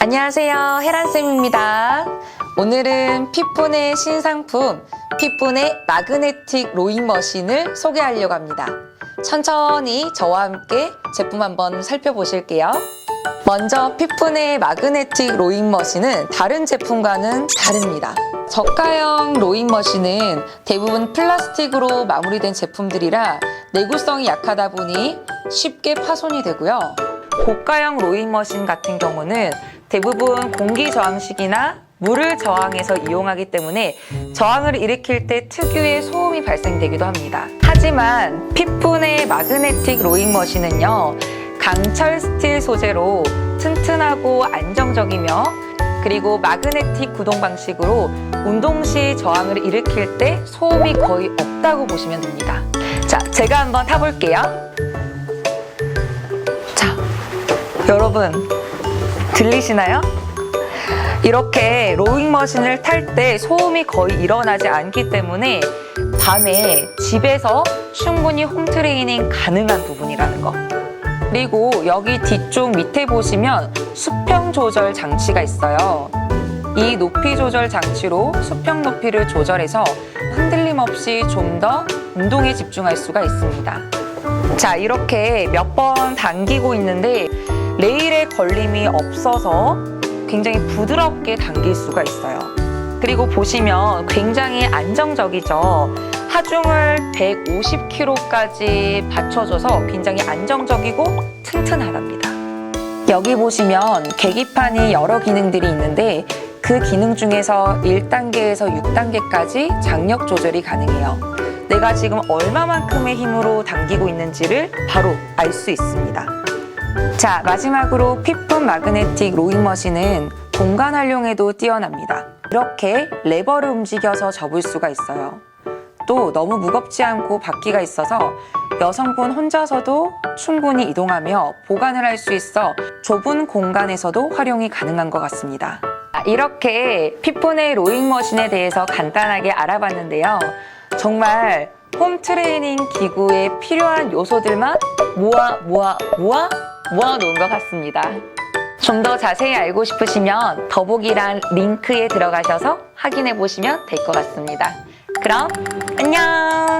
안녕하세요. 혜란쌤입니다. 오늘은 핏분의 신상품, 핏분의 마그네틱 로잉 머신을 소개하려고 합니다. 천천히 저와 함께 제품 한번 살펴보실게요. 먼저 핏분의 마그네틱 로잉 머신은 다른 제품과는 다릅니다. 저가형 로잉 머신은 대부분 플라스틱으로 마무리된 제품들이라 내구성이 약하다 보니 쉽게 파손이 되고요. 고가형 로잉 머신 같은 경우는 대부분 공기 저항식이나 물을 저항해서 이용하기 때문에 저항을 일으킬 때 특유의 소음이 발생되기도 합니다. 하지만 핏분의 마그네틱 로잉 머신은요, 강철 스틸 소재로 튼튼하고 안정적이며 그리고 마그네틱 구동 방식으로 운동 시 저항을 일으킬 때 소음이 거의 없다고 보시면 됩니다. 자, 제가 한번 타볼게요. 자, 여러분 들리시나요? 이렇게 로잉 머신을 탈 때 소음이 거의 일어나지 않기 때문에 밤에 집에서 충분히 홈트레이닝 가능한 부분이라는 거. 그리고 여기 뒤쪽 밑에 보시면 수평 조절 장치가 있어요. 이 높이 조절 장치로 수평 높이를 조절해서 흔들림 없이 좀 더 운동에 집중할 수가 있습니다. 자, 이렇게 몇 번 당기고 있는데 레일에 걸림이 없어서 굉장히 부드럽게 당길 수가 있어요. 그리고 보시면 굉장히 안정적이죠. 하중을 150kg까지 받쳐줘서 굉장히 안정적이고 튼튼하답니다. 여기 보시면 계기판이 여러 기능들이 있는데 그 기능 중에서 1단계에서 6단계까지 장력 조절이 가능해요. 내가 지금 얼마만큼의 힘으로 당기고 있는지를 바로 알 수 있습니다. 자, 마지막으로 핏분 마그네틱 로잉 머신은 공간 활용에도 뛰어납니다. 이렇게 레버를 움직여서 접을 수가 있어요. 또 너무 무겁지 않고 바퀴가 있어서 여성분 혼자서도 충분히 이동하며 보관을 할 수 있어 좁은 공간에서도 활용이 가능한 것 같습니다. 아, 이렇게 핏분의 로잉 머신에 대해서 간단하게 알아봤는데요. 정말 홈 트레이닝 기구에 필요한 요소들만 모아 모아 모아 모아 놓은 것 같습니다. 좀 더 자세히 알고 싶으시면 더보기란 링크에 들어가셔서 확인해 보시면 될 것 같습니다. 그럼 안녕!